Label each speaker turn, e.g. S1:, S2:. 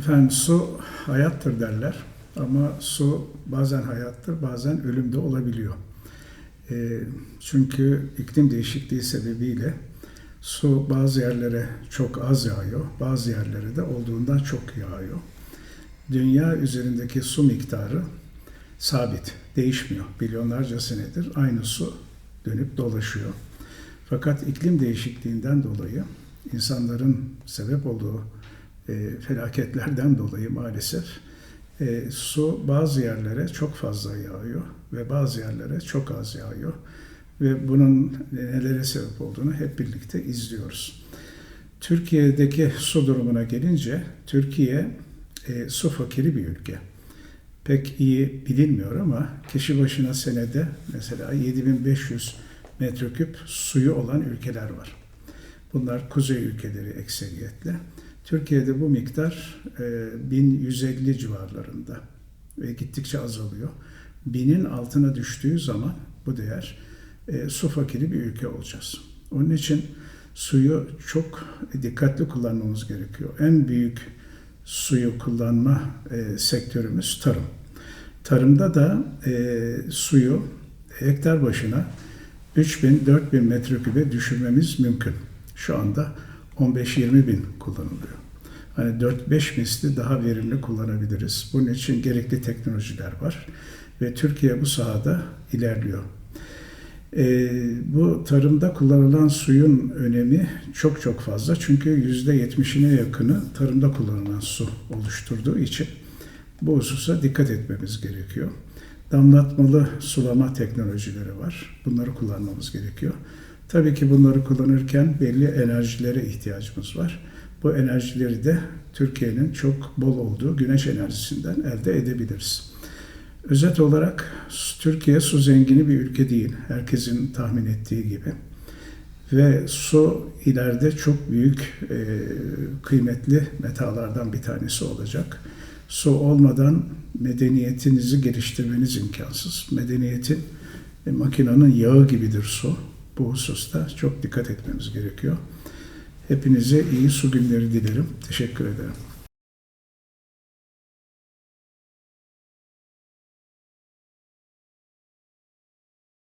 S1: Efendim su hayattır derler ama su bazen hayattır bazen ölümde olabiliyor. E, çünkü iklim değişikliği sebebiyle su bazı yerlere çok az yağıyor, bazı yerlere de olduğundan çok yağıyor. Dünya üzerindeki su miktarı sabit, değişmiyor. Milyonlarca senedir aynı su dönüp dolaşıyor. Fakat iklim değişikliğinden dolayı insanların sebep olduğu felaketlerden dolayı maalesef e, su bazı yerlere çok fazla yağıyor ve bazı yerlere çok az yağıyor ve bunun nelere sebep olduğunu hep birlikte izliyoruz. Türkiye'deki su durumuna gelince Türkiye e, su fakiri bir ülke. Pek iyi bilinmiyor ama kişi başına senede mesela 7500 metreküp suyu olan ülkeler var. Bunlar kuzey ülkeleri ekseriyetle. Türkiye'de bu miktar e, 1150 civarlarında ve gittikçe azalıyor. Binin altına düştüğü zaman bu değer e, su fakiri bir ülke olacağız. Onun için suyu çok dikkatli kullanmamız gerekiyor. En büyük suyu kullanma e, sektörümüz tarım. Tarımda da e, suyu hektar başına 3000-4000 metrekübe düşürmemiz mümkün. Şu anda 15-20 bin kullanılıyor. Hani 4-5 misli daha verimli kullanabiliriz. Bunun için gerekli teknolojiler var ve Türkiye bu sahada ilerliyor. E, bu tarımda kullanılan suyun önemi çok çok fazla çünkü %70'ine yakını tarımda kullanılan su oluşturduğu için bu hususa dikkat etmemiz gerekiyor. Damlatmalı sulama teknolojileri var. Bunları kullanmamız gerekiyor. Tabii ki bunları kullanırken belli enerjilere ihtiyacımız var. Bu enerjileri de Türkiye'nin çok bol olduğu güneş enerjisinden elde edebiliriz. Özet olarak Türkiye su zengini bir ülke değil. Herkesin tahmin ettiği gibi. Ve su ileride çok büyük e, kıymetli metalardan bir tanesi olacak. Su olmadan medeniyetinizi geliştirmeniz imkansız. Medeniyetin e, makinenin yağı gibidir su. Bu hususta çok dikkat etmemiz gerekiyor. Hepinize iyi su günleri dilerim. Teşekkür ederim.